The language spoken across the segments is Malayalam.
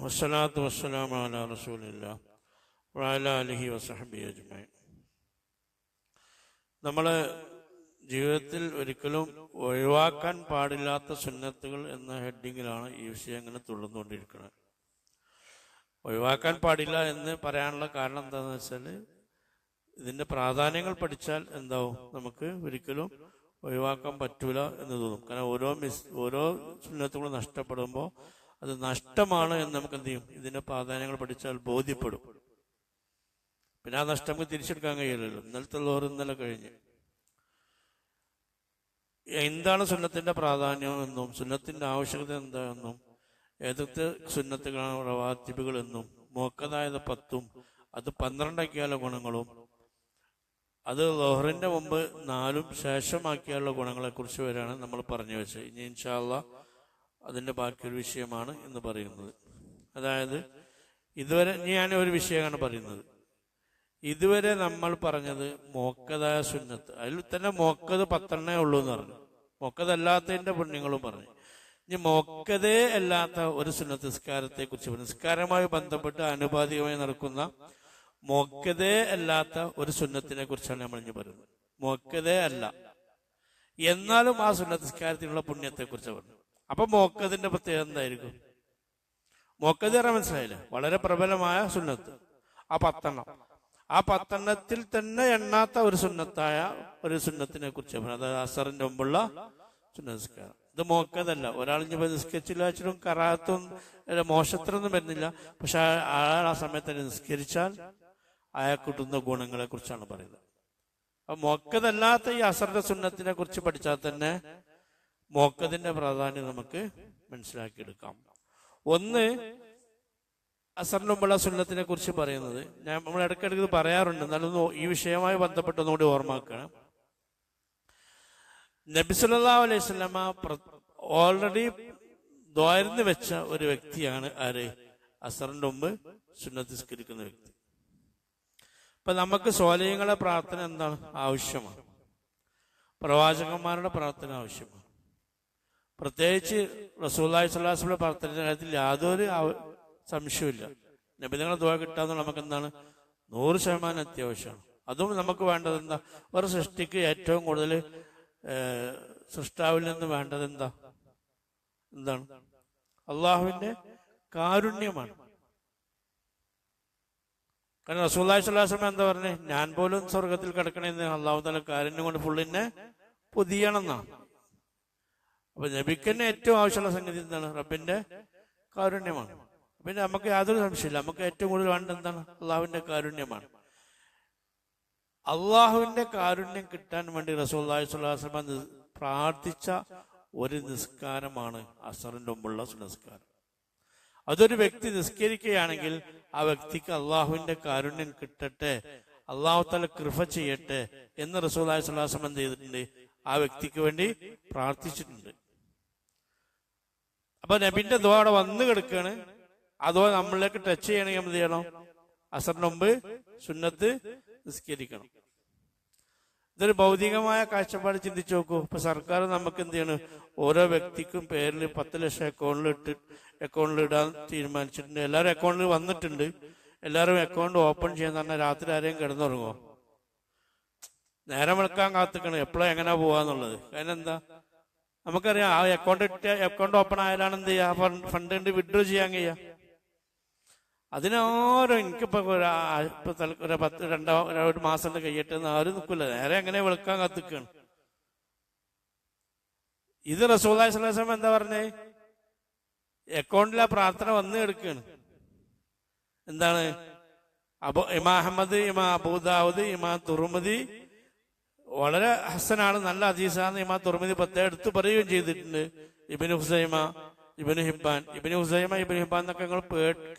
വസ്സലാത്തു നമ്മൾ ജീവിതത്തിൽ ഒരിക്കലും ഒഴിവാക്കാൻ പാടില്ലാത്ത സുന്നത്തുകൾ എന്ന ഹെഡിങ്ങിലാണ് ഈ വിഷയം ഇങ്ങനെ തുടർന്നുകൊണ്ടിരിക്കുന്നത്. ഒഴിവാക്കാൻ പാടില്ല എന്ന് പറയാനുള്ള കാരണം എന്താണെന്ന് വെച്ചാൽ ഇതിന്റെ പ്രാധാന്യങ്ങൾ പഠിച്ചാൽ എന്താവും? നമുക്ക് ഒരിക്കലും ഒഴിവാക്കാൻ പറ്റൂല എന്ന് തോന്നും. കാരണം ഓരോ മിസ് ഓരോ സുന്നത്തുകളും നഷ്ടപ്പെടുമ്പോൾ അത് നഷ്ടമാണ് എന്ന് നമുക്ക് എന്ത് ചെയ്യും? ഇതിന്റെ പ്രാധാന്യങ്ങൾ പഠിച്ചാൽ ബോധ്യപ്പെടും. പിന്നെ ആ നഷ്ടം നമുക്ക് തിരിച്ചെടുക്കാൻ കഴിയില്ലല്ലോ. ഇന്നലത്തെ ലോറ് ഇന്നലെ കഴിഞ്ഞ്. എന്താണ് സുന്നത്തിന്റെ പ്രാധാന്യം എന്നും സുന്നത്തിന്റെ ആവശ്യകത എന്താണെന്നും ഏതൊക്കെ സുന്നത്തുകളാണ് റവാത്തിബുകൾ എന്നും മോക്കതായത് പത്തും അത് പന്ത്രണ്ടാക്കിയാലുള്ള ഗുണങ്ങളും. അത് ലോഹറിന്റെ മുമ്പ് നാലും ശേഷമാക്കിയുള്ള ഗുണങ്ങളെക്കുറിച്ച് വരെയാണ് നമ്മൾ പറഞ്ഞു വെച്ചത്. ഇനി ഇൻഷാല്ല അതിന്റെ ബാക്കിയൊരു വിഷയമാണ് എന്ന് പറയുന്നത്. അതായത് ഇതുവരെ ഞാൻ ഒരു വിഷയമാണ് പറയുന്നത്. ഇതുവരെ നമ്മൾ പറഞ്ഞത് മോക്കതായ സുന്നത്ത്. അതിൽ തന്നെ മോക്കത് പത്തെണ്ണേ ഉള്ളൂ എന്ന് പറഞ്ഞു. മോക്കതല്ലാത്തതിന്റെ പുണ്യങ്ങളും പറഞ്ഞു. ഇനി മോക്കതേ അല്ലാത്ത ഒരു സുന്നത്ത് നിസ്കാരത്തെ കുറിച്ച് നിസ്കാരമായി ബന്ധപ്പെട്ട് ആനുപാതികമായി നടക്കുന്ന മോക്കതേ അല്ലാത്ത ഒരു സുന്നത്തിനെ കുറിച്ചാണ് നമ്മൾ ഇനി പറയുന്നത്. മോക്കതേ അല്ല. എന്നാലും ആ സുന്നത്ത് നിസ്കാരത്തിനുള്ള പുണ്യത്തെ കുറിച്ച് പറഞ്ഞു. അപ്പൊ മോക്കതിന്റെ പ്രത്യേകത എന്തായിരിക്കും? മോക്കത് പറയാൻ മനസ്സിലായില്ലേ? വളരെ പ്രബലമായ സുന്നത്ത്. ആ പത്തെണ്ണം. ആ പത്തെണ്ണത്തിൽ തന്നെ എണ്ണാത്ത ഒരു സുന്നത്തായ ഒരു സുന്നത്തിനെ കുറിച്ച് അതായത് അസറിന്റെ മുമ്പുള്ള സുന്നത്ത് നിസ്കാരം ഇത് മോക്കതല്ല. ഒരാൾ ഇനി നിസ്കരിച്ചില്ല വെച്ചിട്ടും കറാത്തും മോശത്തിനൊന്നും വരുന്നില്ല. പക്ഷെ ആ സമയത്ത് നിസ്കരിച്ചാൽ അയാൾക്ക് കിട്ടുന്ന ഗുണങ്ങളെ കുറിച്ചാണ് പറയുന്നത്. അപ്പൊ മോക്കതല്ലാത്ത ഈ അസറിന്റെ സുന്നത്തിനെ കുറിച്ച് പഠിച്ചാൽ തന്നെ മോക്കതിന്റെ പ്രാധാന്യം നമുക്ക് മനസ്സിലാക്കിയെടുക്കാം. ഒന്ന് അസറിനുമ്പുള്ള സുന്നത്തിനെ കുറിച്ച് പറയുന്നത്. ഞാൻ നമ്മൾ ഇടയ്ക്കിടയ്ക്ക് ഇത് പറയാറുണ്ട്. എന്നാലും ഈ വിഷയവുമായി ബന്ധപ്പെട്ട് ഒന്നുകൂടി ഓർമ്മാക്കണം നബിസുല്ലാ അലൈഹി ഓൾറെഡി ദ്വാരന്ന് വെച്ച ഒരു വ്യക്തിയാണ് ആര്? അസറിന്റെ മുമ്പ് സുന്നത്തിസ്കരിക്കുന്ന വ്യക്തി. അപ്പൊ നമുക്ക് സ്വാലയങ്ങളെ പ്രാർത്ഥന എന്താണ്? ആവശ്യമാണ്. പ്രവാചകന്മാരുടെ പ്രാർത്ഥന ആവശ്യമാണ്. പ്രത്യേകിച്ച് റസൂല്ലായി സ്വലാസിയുടെ പ്രാർത്ഥനയുടെ കാര്യത്തിൽ യാതൊരു സംശയമില്ല നബിതങ്ങളെ ദുവാ കിട്ടാന്ന് നമുക്ക് എന്താണ് നൂറ് ശതമാനം അത്യാവശ്യമാണ്. അതും നമുക്ക് വേണ്ടത് എന്താ? ഒരു സൃഷ്ടിക്ക് ഏറ്റവും കൂടുതൽ സൃഷ്ടാവിൽ നിന്ന് വേണ്ടത് എന്താ? എന്താണ്? അള്ളാഹുവിന്റെ കാരുണ്യമാണ്. കാരണം റസൂല്ലായി സ്വലാസ്ലം എന്താ പറഞ്ഞേ? ഞാൻ പോലും സ്വർഗത്തിൽ കിടക്കണേന്ന് അള്ളാഹു തല കാരുണ്യം കൊണ്ട് പുള്ളിനെ പൊതിയണമെന്നാണ് അപ്പൊ നബിക്കന്നെ ഏറ്റവും ആവശ്യമുള്ള സംഗതി എന്താണ്? റബ്ബിന്റെ കാരുണ്യമാണ്. പിന്നെ നമുക്ക് യാതൊരു സംശയമില്ല. നമുക്ക് ഏറ്റവും കൂടുതൽ വേണ്ട എന്താണ്? അള്ളാഹുവിന്റെ കാരുണ്യമാണ്. അള്ളാഹുവിന്റെ കാരുണ്യം കിട്ടാൻ വേണ്ടി റസൂല്ലാഹി സ്വലാസ്ലമ പ്രാർത്ഥിച്ച ഒരു നിസ്കാരമാണ് അസറിന്റെ മുമ്പുള്ള നിസ്കാരം അതൊരു വ്യക്തി നിസ്കരിക്കുകയാണെങ്കിൽ ആ വ്യക്തിക്ക് അള്ളാഹുവിന്റെ കാരുണ്യം കിട്ടട്ടെ അള്ളാഹു തല കൃപ ചെയ്യട്ടെ എന്ന് റസൂലായ സുല്ലാസം എന്ത് ചെയ്തിട്ടുണ്ട്? ആ വ്യക്തിക്ക് വേണ്ടി പ്രാർത്ഥിച്ചിട്ടുണ്ട്. അപ്പൊ നബിന്റെ ദുആ അവിടെ വന്നു കിടക്കാണ്. അതോ നമ്മളിലേക്ക് ടച്ച് ചെയ്യണമെങ്കിൽ എന്ത് ചെയ്യണം? അസറിന് മുമ്പ് സുന്നത്ത് നിസ്കരിക്കണം. ഇതൊരു ഭൗതികമായ കാഴ്ചപ്പാട് ചിന്തിച്ചു നോക്കൂ. ഇപ്പൊ സർക്കാർ നമുക്ക് എന്ത് ചെയ്യണം? ഓരോ വ്യക്തിക്കും പേരിൽ പത്ത് ലക്ഷം അക്കൗണ്ടിൽ ഇട്ട് അക്കൗണ്ടിൽ ഇടാൻ തീരുമാനിച്ചിട്ടുണ്ട്. എല്ലാവരും അക്കൗണ്ടിൽ വന്നിട്ടുണ്ട്. എല്ലാവരും അക്കൗണ്ട് ഓപ്പൺ ചെയ്യാൻ പറഞ്ഞാൽ രാത്രി ആരെയും കിടന്നുറങ്ങുമോ നേരം വെളുക്കാൻ കാത്തിക്കണം. എപ്പോഴും എങ്ങനെ പോവാന്നുള്ളത്. കാരണം എന്താ? നമുക്കറിയാം ആ അക്കൗണ്ട് അക്കൗണ്ട് ഓപ്പൺ ആയാലാണ് എന്ത് ചെയ്യുക ഫണ്ട് വിഡ്രോ ചെയ്യാൻ കഴിയാ. അതിനാരും എനിക്കിപ്പോ ഇപ്പൊ ഒരു പത്ത് രണ്ടോ ഒരു- മാസം കഴിയട്ടെ ആരും നിൽക്കില്ല നേരെ എങ്ങനെ വിളിക്കാൻ കത്തിക്കാണ്? ഇത് റസൂല്ലായി എന്താ പറഞ്ഞേ? അക്കൗണ്ടിലെ പ്രാർത്ഥന വന്ന് എടുക്കാണ്. എന്താണ്? അബു ഇമാ അഹമ്മദ് ഇമാ അബൂദാവുദ് ഇമാ തുറുമതി വളരെ ഹസനാണ് നല്ല അതീസാണ് ഇമാ തുറുമതി പത്ത് എടുത്തു പറയുകയും ചെയ്തിട്ടുണ്ട്. ഇബിൻ ഹുസൈമ ഇബിന് ഹിബാൻ ഇബിന് ഹുസൈമ ഇബിന് ഹിബാൻ എന്നൊക്കെ നിങ്ങൾ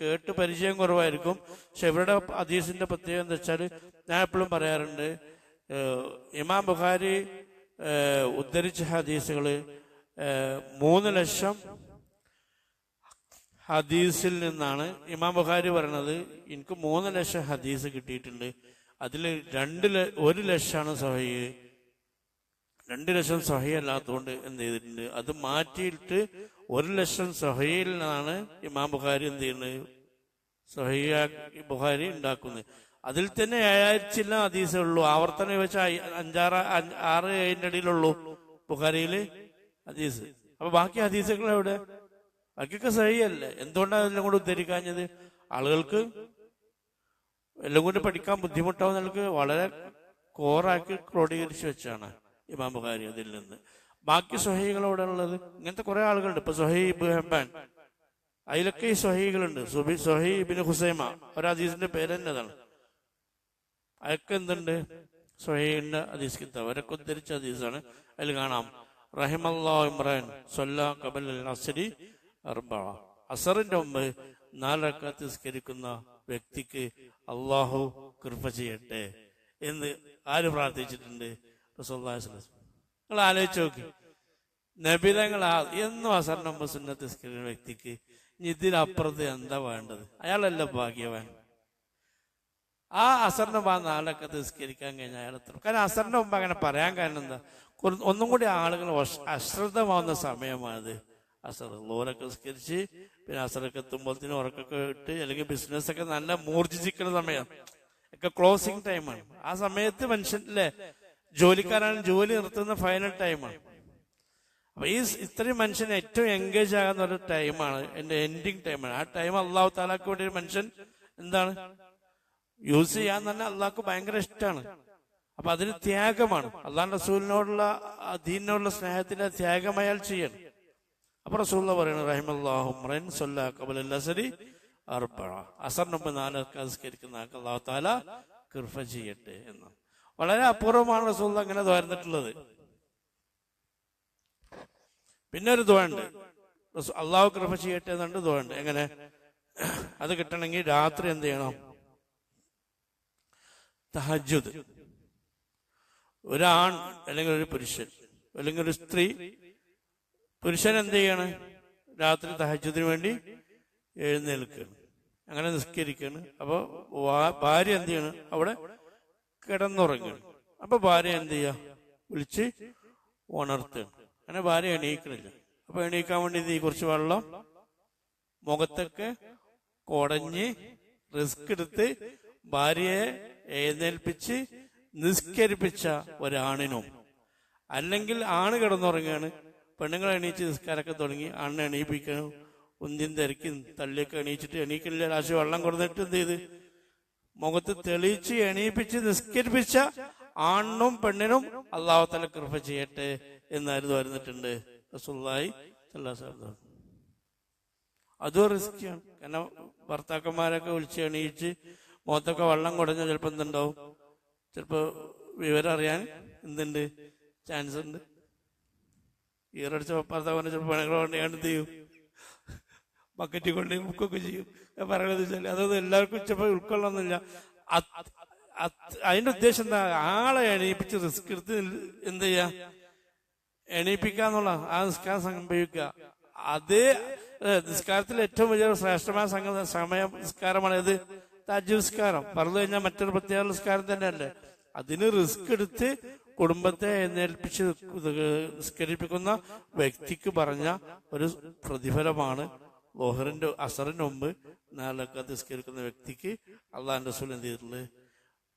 കേട്ട് പരിചയം കുറവായിരിക്കും. പക്ഷെ ഇവരുടെ അദീസിന്റെ പ്രത്യേകത എന്താ വെച്ചാൽ ഞാൻ എപ്പോഴും പറയാറുണ്ട് ഇമാം ബുഖാരി ഉദ്ധരിച്ച ഹദീസുകൾ മൂന്ന് ലക്ഷം ഹദീസിൽ നിന്നാണ് ഇമാം ബുഖാരി പറയണത്. എനിക്ക് മൂന്ന് ലക്ഷം ഹദീസ് കിട്ടിയിട്ടുണ്ട്. അതിൽ രണ്ട് ഒരു ലക്ഷമാണ് സഹി. രണ്ട് ലക്ഷം സഹി അല്ലാത്തതുകൊണ്ട് എന്ത് ചെയ്തിട്ടുണ്ട്? അത് മാറ്റിയിട്ട് ഒരു ലക്ഷം സൊഹയിൽ നിന്നാണ് ഇമാം ബുഖാരി എന്ത് ചെയ്യുന്നത്? സൊഹയ ബുഖാരി ഉണ്ടാക്കുന്നത്. അതിൽ തന്നെ ഏഴായിരത്തില്ല ഹദീസേ ഉള്ളൂ ആവർത്തനം വെച്ച അഞ്ചാറ് ആറ് ഏഴിന്റെ ഇടയിലുള്ളൂ ബുഖാരിയിൽ ഹദീസ്. അപ്പൊ ബാക്കി ഹദീസുകൾ എവിടെ? ബാക്കിയൊക്കെ സഹിയല്ലേ? എന്തുകൊണ്ടാണ് എല്ലാം കൂടെ ഉദ്ധരിക്കാഞ്ഞത്? ആളുകൾക്ക് എല്ലാം കൂടി പഠിക്കാൻ ബുദ്ധിമുട്ടാവുന്ന ആൾക്ക് വളരെ കോറാക്കി ക്രോഡീകരിച്ചു വെച്ചാണ് ഇമാം ബുഖാരി അതിൽ നിന്ന്. ബാക്കി സ്വഹീകൾ ഉള്ളത് ഇങ്ങനത്തെ കുറെ ആളുകളുണ്ട്. ഇപ്പൊ സൊഹൈബ് ഹെബാൻ. അതിലൊക്കെ ഈ സൊഹൈകളുണ്ട് സുബി സൊഹീബിന് ഹുസൈമ. ഒരു പേര് തന്നെ അതാണ് അതൊക്കെ എന്തുണ്ട്? സൊഹീന്റെ അദീസ് കിതാബ് അവരൊക്കെ ഉദ്ധരിച്ച ഹദീസാണ്. അതിൽ കാണാം. റഹിമല്ലാ ഇമ്രാൻ സൊല്ലാ കബൽ അസരി അസറിന്റെ മുമ്പ് നാലക്കാത്ത് സ്കരിക്കുന്ന വ്യക്തിക്ക് അള്ളാഹു കൃപ ചെയ്യട്ടെ എന്ന് ആര് പ്രാർത്ഥിച്ചിട്ടുണ്ട്? വസല്ലം. നിങ്ങൾ ആലോചിച്ച് നോക്കി. നബിതങ്ങൾ എന്നും അസറിന്റെ മുമ്പ് സുന്നത്ത് നിസ്കരിക്കുന്ന വ്യക്തിക്ക് ഇതിനപ്പുറത്ത് എന്താ വേണ്ടത്? അയാളല്ല ഭാഗ്യവാൻ. ആ അസറിന് ആ നാളൊക്കെ തിസ്കരിക്കാൻ കഴിഞ്ഞാൽ അയാൾ എത്ര കാരണം അസറിന് മുമ്പ് അങ്ങനെ പറയാൻ കാരണം എന്താ? ഒന്നും കൂടി ആളുകൾ അശ്രദ്ധമാവുന്ന സമയമാണിത്. അസർ ലോറൊക്കെ നിസ്കരിച്ച് പിന്നെ അസറൊക്കെ എത്തുമ്പോഴത്തേനും ഉറക്കൊക്കെ ഇട്ട് അല്ലെങ്കിൽ ബിസിനസ് ഒക്കെ നല്ല മൂർജിച്ചിക്കുന്ന സമയം. ഒക്കെ ക്ലോസിങ് ടൈമാണ്. ആ സമയത്ത് മനുഷ്യനിലെ ജോലിക്കാരാണ് ജോലി നിർത്തുന്ന ഫൈനൽ ടൈമാണ് അപ്പൊ ഈ ഇത്രയും മനുഷ്യൻ ഏറ്റവും എൻഗേജ് ആകുന്ന ഒരു ടൈമാണ് എന്റെ എൻഡിങ് ടൈമാണ് ആ ടൈം അള്ളാഹു താലാക്ക് വേണ്ടി ഒരു മനുഷ്യൻ എന്താണ്? യൂസ് ചെയ്യാൻ തന്നെ അള്ളാഹ്ക്ക് ഭയങ്കര ഇഷ്ടമാണ് അപ്പൊ അതിന് ത്യാഗമാണ്. അള്ളാഹ് റസൂലിനോടുള്ള ആ ദീനിനോടുള്ള സ്നേഹത്തിന്റെ ത്യാഗം അയാൾ ചെയ്യണം. അപ്പൊ റസൂല പറയുന്നു അസരി അർബഴ അസറിനൊപ്പം നാല് സംസ്കരിക്കുന്ന അള്ളാഹു താല കൃപ ചെയ്യട്ടെ എന്ന്. വളരെ അപൂർവമാണ് റസൂൽ അങ്ങനെ തോരുന്നിട്ടുള്ളത് പിന്നെ ഒരു ദുവണ്ട് അള്ളാഹു കൃപ ചെയ്യട്ടെ എന്നുണ്ട് ദുവണ്ട് എങ്ങനെ? അത് കിട്ടണമെങ്കിൽ രാത്രി എന്ത് ചെയ്യണം? തഹജുദ് ഒരാൺ അല്ലെങ്കിൽ ഒരു പുരുഷൻ അല്ലെങ്കിൽ ഒരു സ്ത്രീ പുരുഷൻ എന്ത് ചെയ്യാണ്? രാത്രി തഹജുദിന് വേണ്ടി എഴുന്നേൽക്കുകയാണ്. അങ്ങനെ നിസ്കരിക്കുകയാണ്. അപ്പോൾ ഭാര്യ എന്ത് ചെയ്യണം? അവിടെ കിടന്നുറങ്ങുകയാണ് അപ്പൊ ഭാര്യ എന്ത് ചെയ്യുക വിളിച്ച് ഉണർത്തുകയാണ് അങ്ങനെ ഭാര്യ എണീക്കണില്ല. അപ്പൊ എണീക്കാൻ വേണ്ടി കുറച്ച് വെള്ളം മുഖത്തൊക്കെ കുടഞ്ഞ് റിസ്ക് എടുത്ത് ഭാര്യയെ എഴുന്നേൽപ്പിച്ച് നിസ്കരിപ്പിച്ച ഒരാണിനും. അല്ലെങ്കിൽ ആണ് കിടന്നുറങ്ങുകയാണ്. പെണ്ണുങ്ങൾ എണീച്ച് നിസ്കാരമൊക്കെ തുടങ്ങി ആണ് എണീപ്പിക്കണം ഉന്തിൻ തിരക്കി തള്ളിയൊക്കെ എണീച്ചിട്ട് എണീക്കില്ല രാശി വെള്ളം കൊടുത്തിട്ട് എന്ത് ചെയ്ത്? മുഖത്ത് തെളിയിച്ച് എണീപ്പിച്ച് നിസ്കരിപ്പിച്ച ആണിനും പെണ്ണിനും അള്ളാഹു തല കൃപ ചെയ്യട്ടെ എന്നായിരുന്നു വരുന്നിട്ടുണ്ട് വസല്ലം. അതും റിസ്ക്കാണ് കാരണം ഭർത്താക്കന്മാരൊക്കെ വിളിച്ച് എണീച്ച് മുഖത്തൊക്കെ വെള്ളം കുടഞ്ഞ ചിലപ്പോൾ എന്തുണ്ടാവും? ചിലപ്പോ വിവരം അറിയാൻ എന്തുണ്ട്? ചാൻസ് ഉണ്ട്. ഈറടിച്ച ഭർത്താവിനെ ചിലപ്പോൾ പണികളോണ്ട് എന്ത് ചെയ്യും? ബക്കറ്റിൽ കൊണ്ട് മുക്കൊക്കെ ചെയ്യും. പറയുന്നത് അതൊന്നും എല്ലാവർക്കും ചിലപ്പോൾ ഉൾക്കൊള്ളണമെന്നില്ല. അത്- അത് അതിന്റെ ഉദ്ദേശം എന്താ? ആളെ എണീപ്പിച്ച് റിസ്ക് എടുത്ത് എന്ത് ചെയ്യാ? എണീപ്പിക്കാന്നുള്ള ആ നിസ്കാരം സംഭവിക്കുക അതേ നിസ്കാരത്തിൽ ഏറ്റവും വലിയ ശ്രേഷ്ഠമായ സംഗ സമയ നിസ്കാരമാണ്. ഏത്? താജ് നിസ്കാരം. പറഞ്ഞു കഴിഞ്ഞാൽ മറ്റൊരു പ്രത്യേക നിസ്കാരം തന്നെയല്ലേ? അതിന് റിസ്ക് എടുത്ത് കുടുംബത്തെ എന്നേൽപ്പിച്ച് നിസ്കരിപ്പിക്കുന്ന വ്യക്തിക്ക് പറഞ്ഞ ഒരു പ്രതിഫലമാണ് ലോഹറിന്റെ അസറിന് മുമ്പ് നാലൊക്കെ നിസ്കരിക്കുന്ന വ്യക്തിക്ക് അള്ളാഹാൻ റസൂൽ എന്ത് ചെയ്തിട്ടുള്ളത്?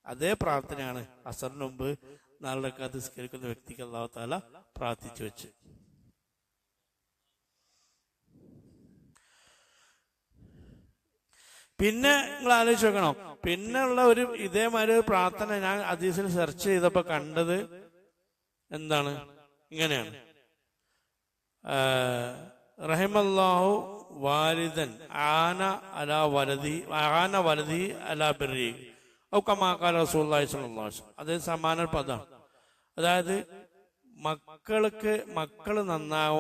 അതേ പ്രാർത്ഥനയാണ് അസറിന് മുമ്പ് നാലൊക്കെ നിസ്കരിക്കുന്ന വ്യക്തിക്ക് അള്ളാഹു താല പ്രാർത്ഥിച്ചു വെച്ച്. പിന്നെ നിങ്ങൾ ആലോചിച്ച് നോക്കണം. പിന്നെ ഉള്ള ഒരു ഇതേമാതിരി ഒരു പ്രാർത്ഥന ഞാൻ അതീസിൽ സെർച്ച് ചെയ്തപ്പോ കണ്ടത് എന്താണ്? ഇങ്ങനെയാണ്. റഹിമല്ലാഹു വാലിദൻ ആന അല വലതി ആന വലതി അല ബിറി ഒക്കെ മാക്കാല വസല്ലം. അത് സമാന പദമാണ് അതായത് മക്കൾക്ക് മക്കൾ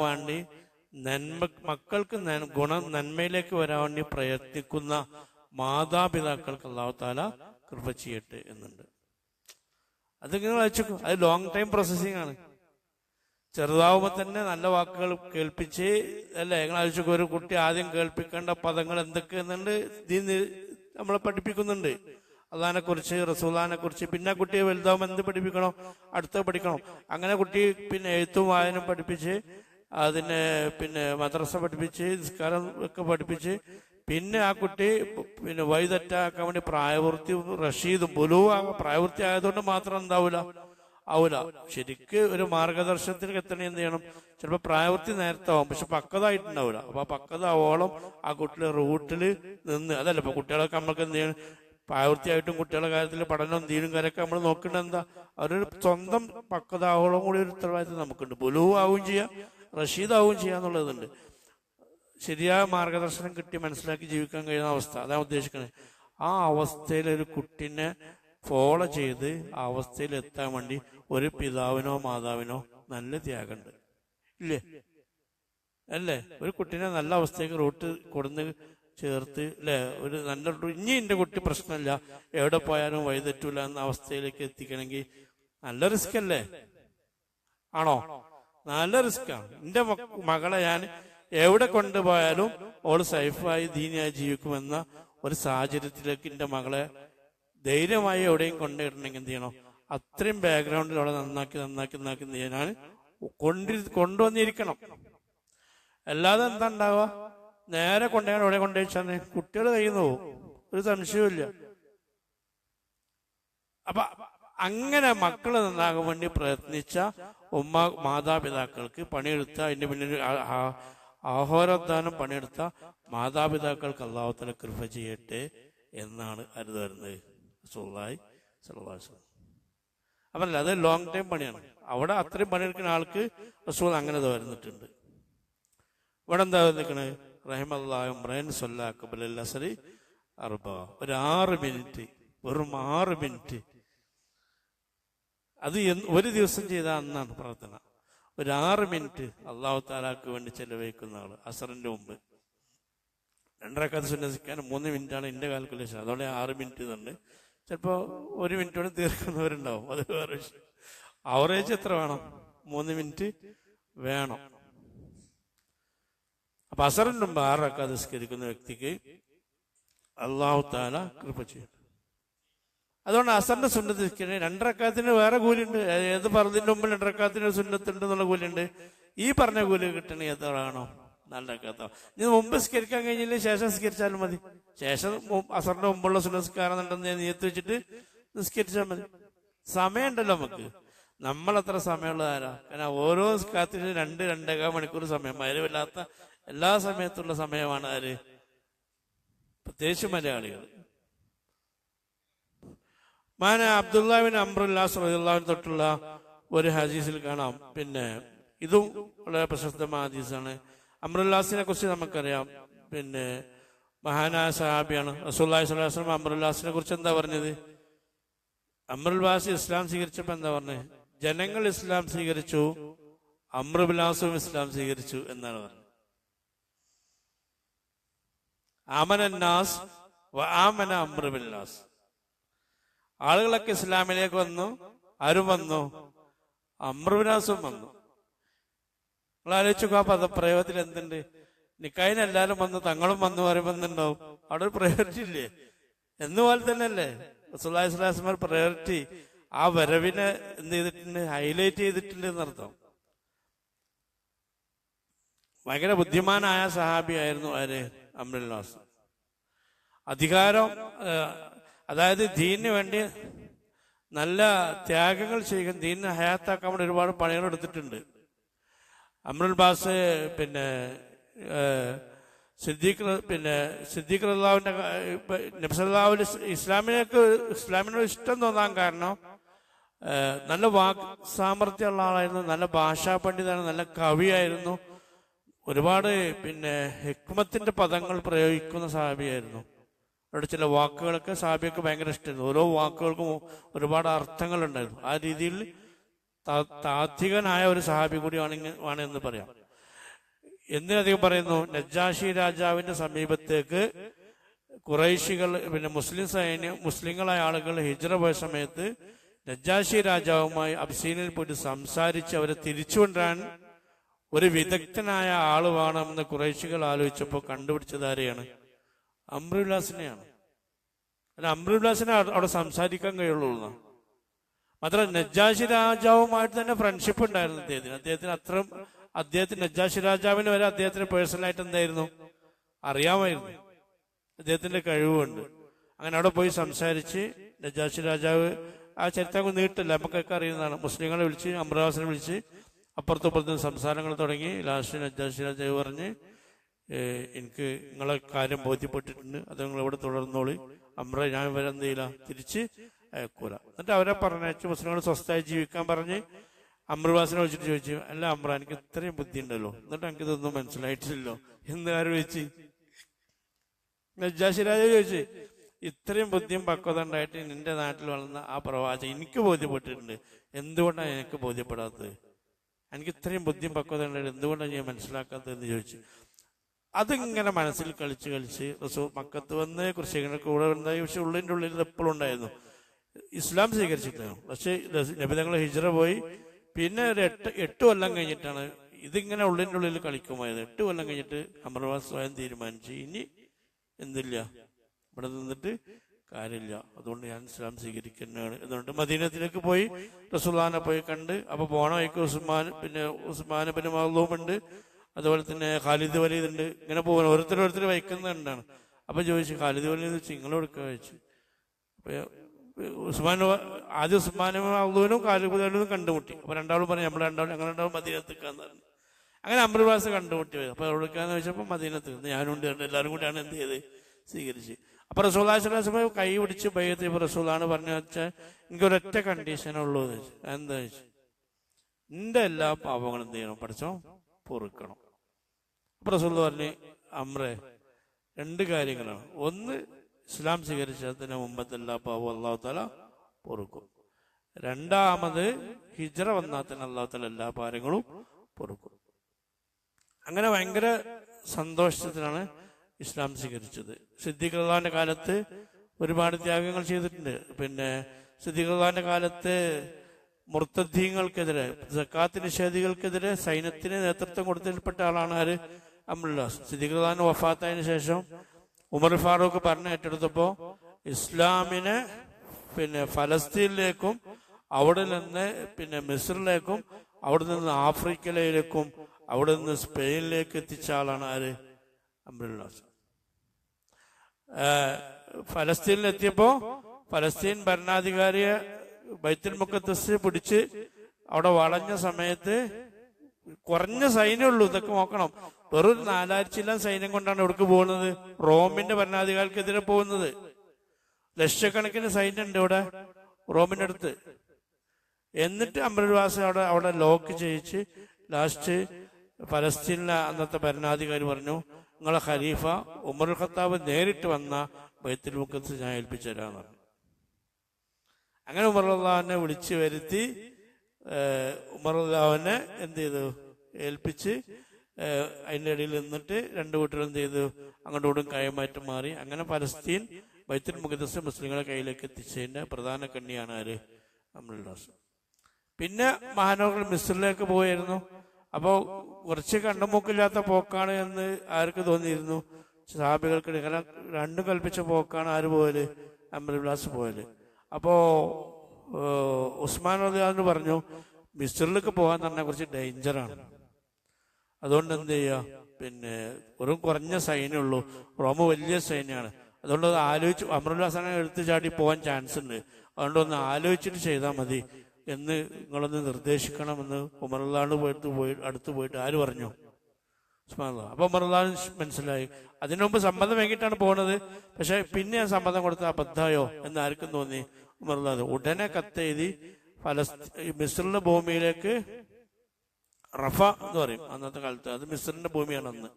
വേണ്ടി നന്മ മക്കൾക്ക് ഗുണം നന്മയിലേക്ക് വരാൻ വേണ്ടി പ്രയത്നിക്കുന്ന മാതാപിതാക്കൾക്ക് അള്ളാഹു താല കൃപ ചെയ്യട്ടെ എന്നുണ്ട്. അതിങ്ങനെ അയച്ചു അത് ലോങ് ടൈം പ്രോസസ്സിംഗ് ആണ്. ചെറുതാവുമ്പോ തന്നെ നല്ല വാക്കുകൾ കേൾപ്പിച്ച് അല്ലേ? ഞങ്ങൾ ഒരു കുട്ടി ആദ്യം കേൾപ്പിക്കേണ്ട പദങ്ങൾ എന്തൊക്കെ എന്നുണ്ട് നമ്മളെ പഠിപ്പിക്കുന്നുണ്ട്. അള്ളഹാനെ കുറിച്ച് റസൂലാനെ കുറിച്ച്. പിന്നെ കുട്ടിയെ വലുതാവുമ്പോൾ എന്ത് പഠിപ്പിക്കണം? അടുത്ത പഠിക്കണം. അങ്ങനെ കുട്ടി പിന്നെ എഴുത്തും വായനും പഠിപ്പിച്ച് അതിനെ പിന്നെ മദ്രസ പഠിപ്പിച്ച് നിസ്കാരം ഒക്കെ പഠിപ്പിച്ച്. പിന്നെ ആ കുട്ടി പിന്നെ വഴിതെറ്റാക്കാൻ വേണ്ടി പ്രായപൂർത്തി റഷീദും ബുലുവാ പ്രായപൂർത്തി ആയതുകൊണ്ട് മാത്രം എന്താവൂല. ആവൂല ശരിക്ക് ഒരു മാർഗദർശനത്തിലേക്ക് എത്തണേ എന്ത് ചെയ്യണം? ചിലപ്പോൾ പ്രായവൃത്തി നേരത്തെ ആവും പക്ഷെ പക്വതായിട്ടുണ്ടാവില്ല. അപ്പൊ ആ പക്വത ആവോളം ആ കുട്ടിയുടെ റൂട്ടിൽ നിന്ന് അതല്ല ഇപ്പൊ കുട്ടികളൊക്കെ നമ്മൾക്ക് എന്ത് ചെയ്യണം? പ്രായവൃത്തിയായിട്ടും കുട്ടികളുടെ കാര്യത്തിൽ പഠനം തീരും കാര്യമൊക്കെ നമ്മൾ നോക്കേണ്ടത് എന്താ? അവരൊരു സ്വന്തം പക്കതാവോളം കൂടി ഒരു ഉത്തരവാദിത്വം നമുക്കുണ്ട്. ബുലു ആവുകയും ചെയ്യാം റഷീദ് ആവുകയും ചെയ്യാന്നുള്ളതുണ്ട് ശരിയായ മാർഗദർശനം കിട്ടി മനസ്സിലാക്കി ജീവിക്കാൻ കഴിയുന്ന അവസ്ഥ. അതാണ് ഉദ്ദേശിക്കുന്നത് ആ അവസ്ഥയിൽ ഒരു കുട്ടിനെ ഫോളോ ചെയ്ത് അവസ്ഥയിൽ എത്താൻ വേണ്ടി ഒരു പിതാവിനോ മാതാവിനോ നല്ല ത്യാഗമുണ്ട് ഇല്ലേ? അല്ലേ? ഒരു കുട്ടീനെ നല്ല അവസ്ഥയ്ക്ക് റൂട്ട് കൊടുന്ന് ചേർത്ത് അല്ലേ? ഒരു നല്ല ഇനി എന്റെ കുട്ടി പ്രശ്നമില്ല എവിടെ പോയാലും വഴിതെറ്റൂല എന്ന അവസ്ഥയിലേക്ക് എത്തിക്കണമെങ്കിൽ നല്ല റിസ്ക് അല്ലേ? ആണോ? നല്ല റിസ്ക്കാണ് എന്റെ മകളെ ഞാൻ എവിടെ കൊണ്ടുപോയാലും ഓൾ സേഫായി ദീനിയായി ജീവിക്കുമെന്ന ഒരു സാഹചര്യത്തിലേക്ക് എന്റെ മകളെ ധൈര്യമായി എവിടെയും കൊണ്ടുവരണമെങ്കിൽ എന്ത് ചെയ്യണം? അത്രയും ബാക്ക്ഗ്രൗണ്ടിൽ അവിടെ നന്നാക്കി നന്നാക്കി നന്നാക്കി എന്ത് ചെയ്യാൻ കൊണ്ടി കൊണ്ടുവന്നിരിക്കണം. അല്ലാതെ എന്താ ഉണ്ടാവുക? നേരെ കൊണ്ടുപോയാൽ എവിടെ കൊണ്ടുവച്ചാൽ കുട്ടികൾ കയ്യിൽ നിന്ന് പോകും. ഒരു സംശയവുമില്ല. അപ്പൊ അങ്ങനെ മക്കൾ നന്നാകാൻ വേണ്ടി പ്രയത്നിച്ച ഉമ്മ മാതാപിതാക്കൾക്ക് പണിയെടുത്ത അതിന്റെ പിന്നിൽ ആഹോരോദ്ധാനം പണിയെടുത്ത മാതാപിതാക്കൾക്ക് അള്ളാഹുത്തല കൃപ ചെയ്യട്ടെ എന്നാണ് അരുത് വരുന്നത്. സുല്ലായി അപ്പല്ല അത് ലോങ് ടൈം പണിയാണ്. അവിടെ അത്രയും പണിയെടുക്കുന്ന ആൾക്ക് റസൂൽ അങ്ങനെ വരുന്നിട്ടുണ്ട്. ഇവിടെ എന്താ നിൽക്കണേ? റഹിമല്ലാഹും റഹൻ സൊല്ലാ കബൽ അസരി അർബ. ഒരു ആറ് മിനിറ്റ് വെറും ആറ് മിനിറ്റ്. അത് ഒരു ദിവസം ചെയ്ത അന്നാണ് പ്രാർത്ഥന. ഒരു ആറ് മിനിറ്റ് അള്ളാഹു താലാക്ക് വേണ്ടി ചെലവഴിക്കുന്ന ആൾ അസറിന്റെ മുമ്പ്. രണ്ടരക്കാത്ത് സുന്നസിക്കാൻ മൂന്ന് മിനിറ്റാണ് എന്റെ കാൽക്കുലേഷൻ അതോടെ ആറ് മിനിറ്റ് തന്നെ ചിലപ്പോ ഒരു മിനിറ്റോടെ തീർക്കുന്നവരുണ്ടാവും. അത് വേറെ വിഷയം. അവറേജ് എത്ര വേണം? മൂന്ന് മിനിറ്റ് വേണം. അപ്പൊ അസറിനും മുമ്പ് നിസ്കരിക്കുന്ന വ്യക്തിക്ക് അള്ളാഹു താല കൃപ ചെയ്യും അതുകൊണ്ട് അസറിന്റെ സുന്നത്ത് നിസ്കരിക്കണേ രണ്ടരക്കാത്തിന് വേറെ കൂലിയുണ്ട്. ഏത് പറഞ്ഞതിന്റെ മുമ്പ് രണ്ടരക്കാത്തിന് സുന്നത്തുണ്ട് എന്നുള്ള കൂലിയുണ്ട്. ഈ പറഞ്ഞ കൂലി കിട്ടണേ എത്രയാണോ രണ്ടരക്കാത്തോ ഇനി മുമ്പ് സ്കരിക്കാൻ കഴിഞ്ഞില്ല? ശേഷം സ്കരിച്ചാലും മതി. ശേഷം അസറിന്റെ മുമ്പുള്ള സുനസ്കാരം ഉണ്ടെന്ന് നീയത്ത് വെച്ചിട്ട് നിസ്കരിച്ചാൽ മതി. സമയമുണ്ടല്ലോ നമുക്ക്. നമ്മളത്ര സമയമുള്ള ആരാ? കാരണം ഓരോ സ്കാത്തിന് രണ്ട് രണ്ടേകാൽ മണിക്കൂർ സമയം. മരവില്ലാത്ത എല്ലാ സമയത്തുള്ള സമയമാണ് ആര്? പ്രത്യേകിച്ച് മലയാളികൾ. മാന അബ്ദുല്ലാബിൻ അമ്രുല്ലാസ് റളിയല്ലാഹു തൊട്ടുള്ള ഒരു ഹദീസിൽ കാണാം. പിന്നെ ഇതും വളരെ പ്രശസ്തമായ ഹദീസാണ്. അമ്രുല്ലാസിനെ കുറിച്ച് നമുക്കറിയാം. പിന്നെ മഹാനായ സഹാബിയാണ്. റസൂല്ലാഹി സ്വലാസ്ലം അമ്രുല്ലാസിനെ കുറിച്ച് എന്താ പറഞ്ഞത്? അമ്രുൽവാസി ഇസ്ലാം സ്വീകരിച്ചപ്പോ എന്താ പറഞ്ഞത് ജനങ്ങൾ ഇസ്ലാം സ്വീകരിച്ചു അമ്രുബിലാസും ഇസ്ലാം സ്വീകരിച്ചു എന്നാണ് പറഞ്ഞത്. ആമനന്നാസ് ആമന അമ്രുബില്ലാസ് ആളുകളൊക്കെ ഇസ്ലാമിലേക്ക് വന്നു ആരും വന്നു അമ്രുബിലാസും വന്നു. നിങ്ങൾ ആലോചിച്ചു ആ പദപ്രയോഗത്തിൽ എന്തുണ്ട്? നിക്കായിന് വന്ന് തങ്ങളും വന്ന് പറയുമെന്നുണ്ടാവും അവിടെ ഒരു പ്രയോറിറ്റി ഇല്ലേ? എന്നുപോലെ തന്നെ അല്ലേ സുല്ലാസ്ലാസ്മാർ പ്രയോറിറ്റി ആ വരവിനെ എന്ത് ചെയ്തിട്ടുണ്ട്? ഹൈലൈറ്റ് ചെയ്തിട്ടുണ്ട് എന്നർത്ഥം. ഭയങ്കര ബുദ്ധിമാനായ സഹാബിയായിരുന്നു ആര്? അമ്രുല്ലാസ് അധികാരം അതായത് ദീനിന് വേണ്ടി നല്ല ത്യാഗങ്ങൾ ചെയ്യുക ദീനിനെ ഹയാത്താക്കാൻ വേണ്ടി ഒരുപാട് പണികൾ എടുത്തിട്ടുണ്ട്. അമ്രുൽ ബാസ് പിന്നെ സിദ്ദീഖ് പിന്നെ സിദ്ദീഖ് റഹ്ലാവിന്റെ നബ്സല്ലാവിന് ഇസ്ലാമിനേക്ക് ഇസ്ലാമിനോട് ഇഷ്ടം തോന്നാൻ കാരണം നല്ല വാക് സാമർഥ്യമുള്ള ആളായിരുന്നു നല്ല ഭാഷാ പണ്ഡിതാണ് നല്ല കവിയായിരുന്നു ഒരുപാട് പിന്നെ ഹിക്മത്തിന്റെ പദങ്ങൾ പ്രയോഗിക്കുന്ന സാബിയായിരുന്നു. അവിടെ ചില വാക്കുകളൊക്കെ സാബിയൊക്കെ ഭയങ്കര ഇഷ്ടമായിരുന്നു. ഓരോ വാക്കുകൾക്കും ഒരുപാട് അർത്ഥങ്ങൾ ഉണ്ടായിരുന്നു ആ രീതിയിൽ താത്വികനായ ഒരു സഹാബി കൂടിയാണ് ആണ് എന്ന് പറയാം. എന്തിനധികം പറയുന്നു? നജാഷി രാജാവിന്റെ സമീപത്തേക്ക് കുറേശികൾ പിന്നെ മുസ്ലിം സൈന്യം മുസ്ലിങ്ങളായ ആളുകൾ ഹിജ്ര പോയ സമയത്ത് നജാഷി രാജാവുമായി അബ്സീനിൽ പോയിട്ട് സംസാരിച്ച് അവരെ തിരിച്ചുകൊണ്ടാൻ ഒരു വിദഗ്ധനായ ആൾ വേണമെന്ന് കുറേശികൾ ആലോചിച്ചപ്പോൾ കണ്ടുപിടിച്ചത് ആരെയാണ്? അമ്രുല്ലാസിനെയാണ്. അല്ല അമ്രുല്ലാസിനെ അവിടെ സംസാരിക്കാൻ കഴിയുള്ളൂ എന്നാ. മാത്രമല്ല നജാഷി രാജാവുമായിട്ട് തന്നെ ഫ്രണ്ട്ഷിപ്പ് ഉണ്ടായിരുന്നു അദ്ദേഹത്തിന്. അദ്ദേഹത്തിന് അത്രയും അദ്ദേഹത്തിന് നജാഷി രാജാവിന് വരെ അദ്ദേഹത്തിന് പേഴ്സണലായിട്ട് എന്തായിരുന്നു? അറിയാമായിരുന്നു. അദ്ദേഹത്തിന്റെ കഴിവുണ്ട് അങ്ങനെ അവിടെ പോയി സംസാരിച്ച് നജാഷി രാജാവ് ആ ചരിത്രം നീട്ടില്ല? നമുക്കൊക്കെ അറിയുന്നതാണ്. മുസ്ലിങ്ങളെ വിളിച്ച് അമൃതാസിനെ വിളിച്ച് അപ്പുറത്തും സംസാരങ്ങൾ തുടങ്ങി. ലാസ്റ്റ് നജാഷി രാജാവ് പറഞ്ഞ് എനിക്ക് നിങ്ങളെ കാര്യം ബോധ്യപ്പെട്ടിട്ടുണ്ട്. അത് നിങ്ങൾ ഇവിടെ തുടർന്നോളി? അമ്ര ഞാൻ വരെ എന്ത് തിരിച്ച് അയക്കൂല. എന്നിട്ട് അവരെ പറഞ്ഞയച്ച് മുസ്ലിങ്ങൾ സ്വസ്ഥമായി ജീവിക്കാൻ പറഞ്ഞ് അമ്രവാസിനെ വിളിച്ചിട്ട് ചോദിച്ചു അല്ല അമ്ര എനിക്ക് ഇത്രയും ബുദ്ധി ഉണ്ടല്ലോ എന്നിട്ട് എനിക്ക് ഇതൊന്നും മനസ്സിലായിട്ടില്ലല്ലോ. എന്ന് ആര് ചോദിച്ചു നജാശിരാജ ചോദിച്ചു ഇത്രയും ബുദ്ധിയും പക്വത ഉണ്ടായിട്ട് നിന്റെ നാട്ടിൽ വളർന്ന ആ പ്രവാചകൻ എനിക്ക് ബോധ്യപ്പെട്ടിട്ടുണ്ട്. എന്തുകൊണ്ടാണ് എനിക്ക് ബോധ്യപ്പെടാത്തത്? എനിക്ക് ഇത്രയും ബുദ്ധിയും പക്വത ഉണ്ടായിട്ട് എന്തുകൊണ്ടാണ് ഞാൻ മനസ്സിലാക്കാത്തത്? എന്ന് ചോദിച്ചു. അതിങ്ങനെ മനസ്സിൽ കളിച്ച് കളിച്ച് റസൂ മക്കത്ത് വന്ന് കൃഷികളുടെ കൂടെ ഉണ്ടായി പക്ഷെ ഉള്ളിന്റെ ഉള്ളിൽ എപ്പോഴും ഉണ്ടായിരുന്നു. ഇസ്ലാം സ്വീകരിച്ചിട്ടാണ് പക്ഷേ നബിതങ്ങൾ ഹിജ്റ പോയി. പിന്നെ ഒരു എട്ട് എട്ട് കൊല്ലം കഴിഞ്ഞിട്ടാണ് ഇതിങ്ങനെ ഉള്ളിന്റെ ഉള്ളിൽ കളിക്കുമായത്. എട്ട് കൊല്ലം കഴിഞ്ഞിട്ട് അമർവാസ് സ്വയം തീരുമാനിച്ചു. ഇനി എന്തില്ല? ഇവിടെ നിന്നിട്ട് കാര്യമില്ല. അതുകൊണ്ട് ഞാൻ ഇസ്ലാം സ്വീകരിക്കുന്നതാണ്. എന്നുകൊണ്ട് മദീനത്തിലേക്ക് പോയി. റസുല്ലാനെ പോയി കണ്ട്. അപ്പൊ പോണ വഴിക്ക് ഉസ്മാൻ പിന്നെ ഉസ്മാൻ പിന്നെ മഹ്ലൂമുണ്ട് അതുപോലെ തന്നെ ഖാലിദ് വലീദ് ഉണ്ട്. ഇങ്ങനെ പോകുന്നു ഓരോരുത്തർ വയ്ക്കുന്നുണ്ടാണ് അപ്പൊ ചോദിച്ചു ഖാലിദ് വലീദ് വെച്ചു അപ്പൊ ഉസ്മാൻ ആദ്യം ഉസ്മാനും അള്ളൂനും വലീദും കണ്ടുമുട്ടി. അപ്പൊ രണ്ടാളും പറഞ്ഞു നമ്മൾ രണ്ടാളും അങ്ങനെ രണ്ടാളും മദീനത്തേക്കാന്ന് പറഞ്ഞു. അങ്ങനെ അമൃവാസ് കണ്ടുമുട്ടി. വരും അപ്പൊ എവിടേക്കാന്ന് വെച്ചപ്പോൾ മദീനത്ത് ഞാനുണ്ട് എല്ലാവരും കൂടിയാണ് എന്ത് ചെയ്ത് സ്വീകരിച്ച്. അപ്പൊ റസൂലാസ്ലാസ്മ കൈ പിടിച്ച് ബൈത്തി ഇപ്പൊ റസൂലാണ് പറഞ്ഞു വെച്ചാൽ എനിക്ക് ഒരൊറ്റ കണ്ടീഷനുള്ളൂ എന്ന് വെച്ചു എന്താ വെച്ചു എന്റെ എല്ലാ പാപങ്ങളും എന്ത് ചെയ്യണം? പഠിച്ചോ? പൊറുക്കണം. അപ്പോൾ റസൂൽ പറഞ്ഞു അമ്രേ രണ്ട് കാര്യങ്ങളാണ്. ഒന്ന് ഇസ്ലാം സ്വീകരിച്ചതിന് മുമ്പത്തെല്ലാ പാവം അള്ളാഹു താല പൊറുക്കും. രണ്ടാമത് ഹിജ്റ വന്നാത്തിന് അള്ളാഹു താല എല്ലാ ഭാരങ്ങളും പൊറുക്കും. അങ്ങനെ ഭയങ്കര സന്തോഷത്തിലാണ് ഇസ്ലാം സ്വീകരിച്ചത്. സിദ്ദീഖ് അള്ളാഹിന്റെ കാലത്ത് ഒരുപാട് ത്യാഗങ്ങൾ ചെയ്തിട്ടുണ്ട്. പിന്നെ സിദ്ദീഖ് അള്ളാഹിന്റെ കാലത്ത് മുർത്തദ്ദീങ്ങൾക്കെതിരെ സക്കാത്ത് നിഷേധികൾക്കെതിരെ സൈന്യത്തിന് നേതൃത്വം കൊടുത്തതിൽപ്പെട്ട ആളാണ് ആര്? അമുല്ലാസ് സിദ്ദീഖ് അള്ളഹാൻ വഫാത്തായതിനു ശേഷം ഉമർ ഫാറൂഖ് ഭരണം ഏറ്റെടുത്തപ്പോ ഇസ്ലാമിനെ പിന്നെ ഫലസ്തീനിലേക്കും അവിടെ നിന്ന് പിന്നെ മിസ്രിലേക്കും അവിടെ നിന്ന് ആഫ്രിക്കയിലേക്കും അവിടെ നിന്ന് സ്പെയിനിലേക്ക് എത്തിച്ച ആളാണ് ആര്? അബ്ദുല്ലാസ് ഫലസ്തീനിലെത്തിയപ്പോ ഫലസ്തീൻ ഭരണാധികാരിയെ ബൈത്തുൽ മുക്കത്തസ് പിടിച്ച് അവിടെ വളഞ്ഞ സമയത്ത് കുറഞ്ഞ സൈന്യമുള്ളൂ ഇതൊക്കെ നോക്കണം. വെറും നാലായിരച്ചില്ലാം സൈന്യം കൊണ്ടാണ് ഇവിടേക്ക് പോകുന്നത്? റോമിന്റെ ഭരണാധികാരിക്കെതിരെ പോകുന്നത്. ലക്ഷക്കണക്കിന് സൈന്യം ഉണ്ട് ഇവിടെ റോമിന്റെ അടുത്ത്. എന്നിട്ട് അമ്പരവാസ അവിടെ അവിടെ ലോക്ക് ചെയ്യിച്ച് ലാസ്റ്റ് ഫലസ്തീനിലെ അന്നത്തെ ഭരണാധികാരി പറഞ്ഞു നിങ്ങളെ ഖലീഫ ഉമർ ഖത്താബ് നേരിട്ട് വന്ന ബൈത്തുൽ മുക്കത്ത് ഞാൻ ഏൽപ്പിച്ചു തരാന്ന് പറഞ്ഞു. അങ്ങനെ ഉമർ അള്ളാഹിനെ വിളിച്ചു വരുത്തി അള്ളാഹുവിനെ എന്ത് ചെയ്തു? ഏൽപ്പിച്ച് അതിന്റെ ഇടയിൽ നിന്നിട്ട് രണ്ടു കൂട്ടരും എന്ത് ചെയ്തു? അങ്ങോട്ടും കൈമാറ്റം മാറി. അങ്ങനെ പലസ്തീൻ ബൈത്തുൽ മുഖദസ് മുസ്ലിങ്ങളെ കയ്യിലേക്ക് എത്തിച്ചതിന്റെ പ്രധാന കണ്ണിയാണ് ആര്? അമ്രുല്ലാസ് പിന്നെ മഹാനോകൾ മിസ്രിലേക്ക് പോയിരുന്നു അപ്പോൾ കുറച്ച് കണ്ണുമൂക്കില്ലാത്ത പോക്കാണ് എന്ന് ആർക്ക് തോന്നിയിരുന്നു? സാബികൾക്ക് കാരണം രണ്ടും കൽപ്പിച്ച പോക്കാണ് ആര് പോയത്? അമൃത്ലാസ് പോയത്. അപ്പോ ഏഹ്, ഉസ്മാൻ റദിയാന്ന് പറഞ്ഞു മിസ്റ്ററിലേക്ക് പോകാൻ തന്നെ കുറച്ച് ഡേഞ്ചറാണ് അതുകൊണ്ട് എന്ത് ചെയ്യുക പിന്നെ വെറും കുറഞ്ഞ സൈന്യമുള്ളൂ റോമ വലിയ സൈന്യമാണ് അതുകൊണ്ട് അത് ആലോചിച്ച് അമറുല്ലാസാനെ എടുത്തു ചാടി പോകാൻ ചാൻസ് ഉണ്ട്. അതുകൊണ്ട് ഒന്ന് ആലോചിച്ചിട്ട് ചെയ്താൽ മതി എന്ന് നിങ്ങളൊന്ന് നിർദ്ദേശിക്കണമെന്ന് ഉമറുല്ലാണ്ട് പോയിട്ട് പോയി അടുത്ത് പോയിട്ട് ആര് പറഞ്ഞു? അപ്പൊ ഉമറുല്ലാൻ മനസ്സിലായി. അതിനു മുമ്പ് സമ്മതം വേണ്ടിയിട്ടാണ് പോണത്. പക്ഷെ പിന്നെ സമ്മതം കൊടുത്ത അബദ്ധമായോ എന്ന് ആർക്കും തോന്നി. ഉമറുല്ലാദ് ഉടനെ കത്തെഴുതി ഫലസ്തീ മിസ്രിന്റെ ഭൂമിയിലേക്ക് റഫ എന്ന് പറയും അന്നത്തെ കാലത്ത്. അത് മിസ്രിന്റെ ഭൂമിയാണ് അന്ന്.